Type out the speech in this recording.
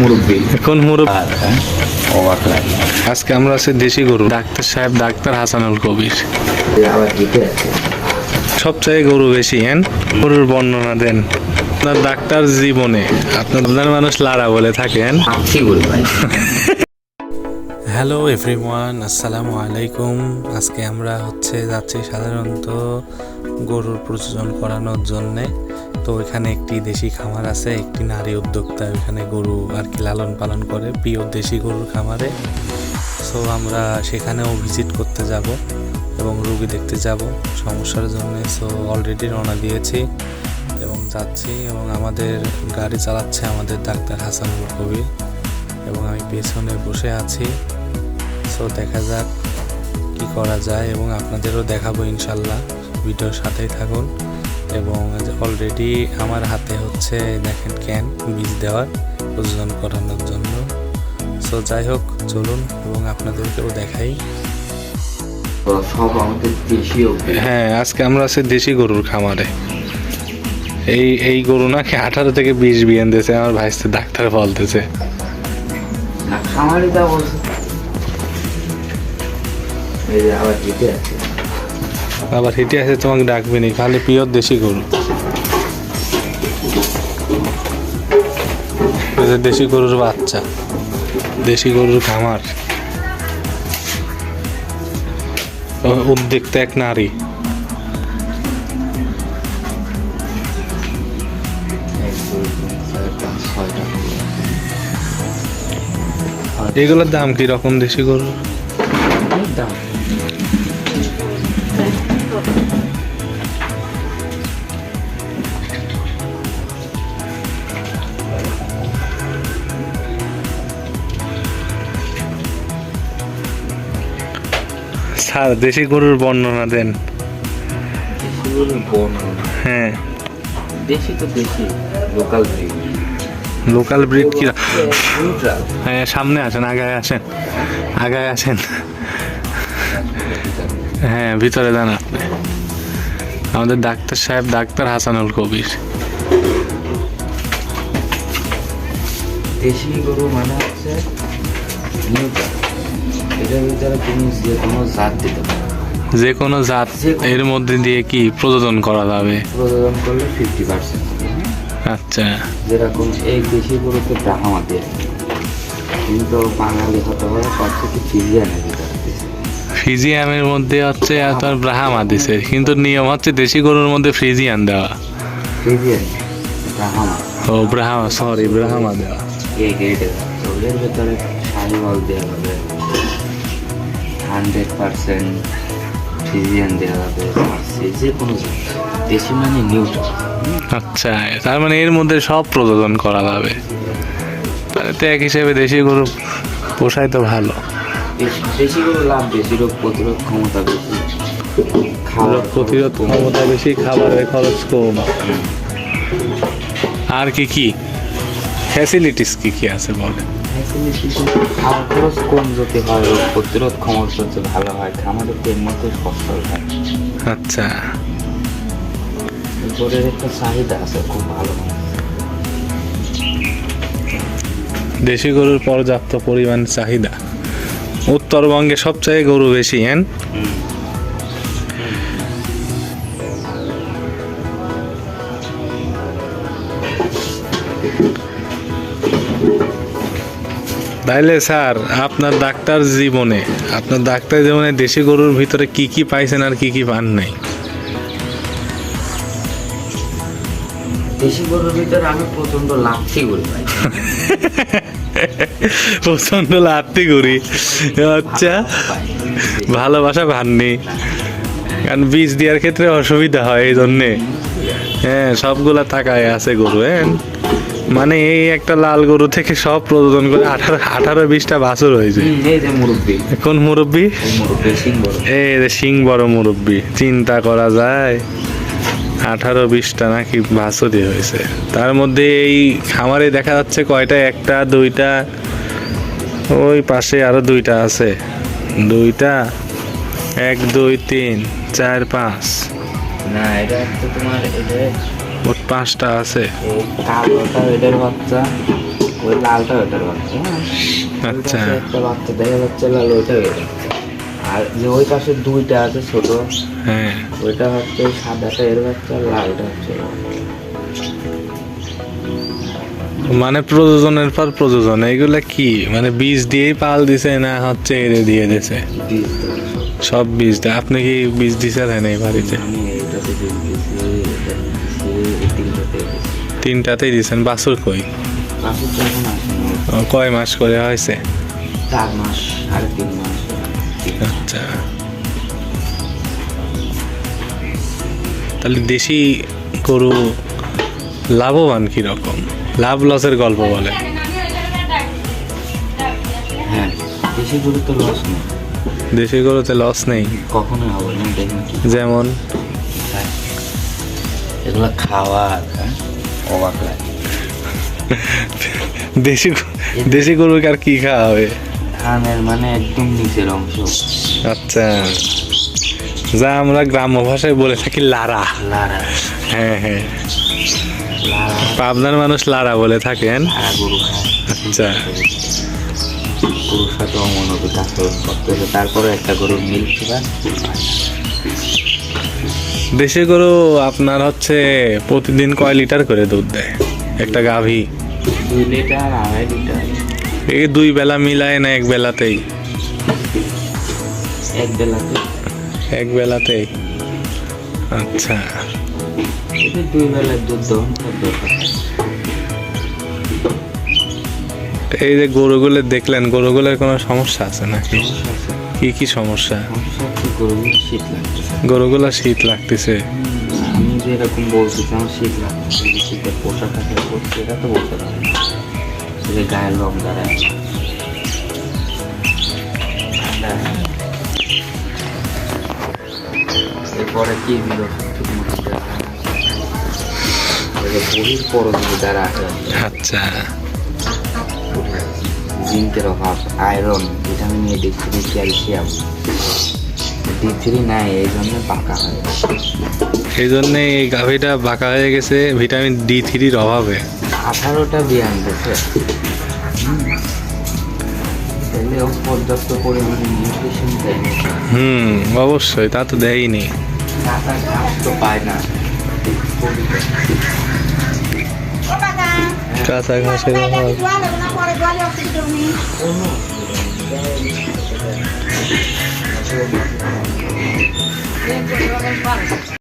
মুরব্বী। এখন মুরব আর হ্যাঁ? অবাক লাগে আজকে আমরা আছি দেশি গরু। ডাক্তার সাহেব ডাক্তার হাসানুল কবির। সবচেয়ে গরু বেশি হ্যাঁ? গরুর বর্ণনা দেন। আপনার ডাক্তার জীবনে আপনার মানুষ লারা বলে থাকেন ভাই। হ্যালো এভরিওয়ান আসসালামু আলাইকুম। আজকে আমরা হচ্ছে যাচ্ছি সাধারণত গরুর প্রযোজন করানোর জন্যে। তো এখানে একটি দেশি খামার আছে, একটি নারী উদ্যোক্তা এখানে গরু আর কি লালন পালন করে, প্রিয় দেশি গরুর খামারে। সো আমরা সেখানেও ভিজিট করতে যাব এবং রুগী দেখতে যাব, সমস্যার জন্য। সো অলরেডি রওনা দিয়েছি এবং যাচ্ছি এবং আমাদের গাড়ি চালাচ্ছে আমাদের ডাক্তার হাসানুল কবির এবং আমি পেছনে বসে আছি। সো দেখা যাক কি করা যায় এবং আপনাদেরও দেখাবো ইনশাল্লাহ। ভিডিওর সাথেই থাকুন। এবং অলরেডি আমার হাতে হচ্ছে দেখেন ক্যান বীজ দেওয়ার প্রযোজন করানোর জন্য। সো যাই হোক চলুন এবং আপনাদেরকেও দেখাই। হ্যাঁ আজকে আমরা আছি দেশি গরুর খামারে। এই এই গরু নাকি আঠারো থেকে বিশ বিয়ান দিয়েছে, আমার ভাইস্তে ডাক্তার বলতেছে। খামারি দা বলছে এই যে আবার জিতে আছে আবার হেঁটে আসে তোমাকে ডাকবে নি খালি পিওর দেশি গরু। দেশি গরুর বাচ্চা। দেশি গরুর খামার। উদ্যোক্তা এক নারী। এগুলোর দাম কি রকম দেশি গরুর? দাম স্যার দেশি গরুর বর্ণনা দেন। হ্যাঁ। দেশি তো দেশি লোকাল ব্রিড লোকাল ব্রিড কি? হ্যাঁ সামনে আসেন আগায় আসেন আগায় আসেন। হ্যাঁ ভিতরে যান আপনি। আমাদের ডাক্তার সাহেব ডাক্তার হাসানুল কবির। দেশি গরু মানে হচ্ছে নিউট্রাল এটার ভিতরে তুমি যে কোনো জাত দিতে পারো। যে কোনো জাত এর মধ্যে দিয়ে কি প্রযোজন করা যাবে? প্রযোজন করলে ফিফটি পার্সেন্ট আচ্ছা। যেরকম এই দেশি গরুতে ব্রাহ্মা দিয়ে কিন্তু বাঙালি হতে হবে সব থেকে ভিতরে ফ্রিজিয়ামের মধ্যে হচ্ছে আপনার ব্রাহামা দিছে। কিন্তু নিয়ম হচ্ছে দেশি গরুর মধ্যে ফ্রিজিয়ান দেওয়া। ফিরিয়ান ব্রাহ্মা ও ব্রাহামা সরি ব্রাহামা দেওয়া। এই গ্রেডে ওদের ভেতরে শাহিওয়াল দেওয়া হবে হান্ড্রেড পার্সেন্ট ফিজিয়ান দেওয়া পার্সি যে কোনো। দেশি মানে নিউট্রাল। আচ্ছা তার মানে এর মধ্যে সব প্রযোজন করা যাবে। তো এক হিসেবে দেশি গরু পোষাই তো ভালো। দেশি দেশি গরু লাভ বেশি রোগ প্রতিরোধ ক্ষমতা বেশি। রোগ প্রতিরোধ ক্ষমতা বেশি খাবারের খরচ কম। আর কি কি? ফ্যাসিলিটিস কি কি আছে বলে খাওয়ার খরচ কম যদি হয় রোগ প্রতিরোধ ক্ষমতা যদি ভালো হয় খামারের এর মধ্যে ফসল হয়। আচ্ছা। গরুর একটা চাহিদা আছে খুব ভালো। দেশি গরুর পর্যাপ্ত পরিমাণ চাহিদা। উত্তরবঙ্গে সবচেয়ে গরু বেশি হ্যাঁ? তাইলে স্যার আপনার ডাক্তার জীবনে আপনার ডাক্তার জীবনে দেশি গরুর ভিতরে কি কি পাইছেন আর কি কি পান নাই? দেশি গরুর ভিতরে আমি প্রচণ্ড লাত্তি করি আচ্ছা ভালোবাসা ভাননি কারণ বীজ দেওয়ার ক্ষেত্রে অসুবিধা হয় এই জন্যে। হ্যাঁ সবগুলা টাকায় আছে গরু হ্যাঁ? মানে এই একটা লাল গরু থেকে সব প্রযোজন করে আঠারো আঠারো বিশটা বাছুর হয়েছে। কোন মুরব্বী? এই যে সিং বড় মুরব্বী চিন্তা করা যায়। আঠারো বিশটা নাকি বাছুরই হয়েছে। তার মধ্যে এই খামারে দেখা যাচ্ছে কয়টা একটা দুইটা ওই পাশে আরও দুইটা আছে। দুইটা এক দুই তিন চার পাঁচ। না এটা হচ্ছে তোমার মোট পাঁচটা আছে। এই কালোটা এটার বাচ্চা ওই লালটা ওটার বাচ্চা হ্যাঁ? আচ্ছা। একটা বাচ্চা দেখা যাচ্ছে লাল ওইটা আর যে ওই পাশে দুইটা আছে ছোট হ্যাঁ। ওইটা হচ্ছে সাদাটা এর বাচ্চা লালটা হচ্ছে মানে প্রযোজনের পর প্রযোজন এগুলা কি? মানে বীজ দিয়েই পাল দিছে না হচ্ছে এরে দিয়ে দিছে? সব। বীজ আপনি কি বীজ বাড়িতে দিছি এটা দিছি এই দিছি তিনটাতেই দিয়েছেন কই? বাসুর ও, কয় মাস করে হয়েছে? চার মাস সাড়ে তিন মাস। আচ্ছা। তাহলে দেশি গরু লাভবান কীরকম? লাভ লসের গল্প বলে। হ্যাঁ বেশি গরু তো লস নেই। দেশি গরুতে লস নেই? কখনোই হবে না যেমন। এগুলো খাওয়ার হ্যাঁ? অবাক লাগে। দেশি দেশি গরুকে আর কি খাওয়া হবে? ধানের মানে একদম নিচের অংশ। আচ্ছা। যা আমরা গ্রাম্য ভাষায় বলে থাকি লারা। লারা। হ্যাঁ হ্যাঁ। পাবনার মানুষ লারা বলে থাকেন। আচ্ছা। গরুর সাথে করতেছে তারপরে একটা গরুর মিল্ক ছিলেন দেশি গরু আপনার হচ্ছে প্রতিদিন কয় লিটার করে দুধ দেয়? একটা গাভী। দুই লিটার আড়াই লিটার। এই দুই বেলা মিলায় না এক বেলাতেই? এক বেলাতে। এক বেলাতেই? আচ্ছা। দুই বেলার দুধ এই যে গরুগুলো দেখলেন গরুগুলোর কোনো সমস্যা আছে নাকি? কি কি সমস্যা? গরুগুলো শীত লাগতেছে। গরুগুলো শীত লাগতেছে। আমি যে এরকম বলতেছি আমার শীত লাগতেছে শীতের পোশাক আছে পরছি এটা তো বলতে পারে যে গায়ের রং দাঁড়ায়। এরপরে কি দিল? বহির পরজীবী দ্বারা আচ্ছা। জিঙ্কের অভাব iron vitamin A D calcium. Three নাই এই জন্য পাকা হয় এই জন্য এই গাভীটা বাঁকা হয়ে গেছে ভিটামিন ডি থ্রির অভাবে। আঠারোটা বিয়ান দিয়েছে পর্যাপ্ত পরিমাণে নিউট্রিশন দেয়। হুম অবশ্যই তা তো দেয়নি কাঁচা তো পায় না। কাঁচা ঘাসের অভাব। Bien, pues lo hagas para.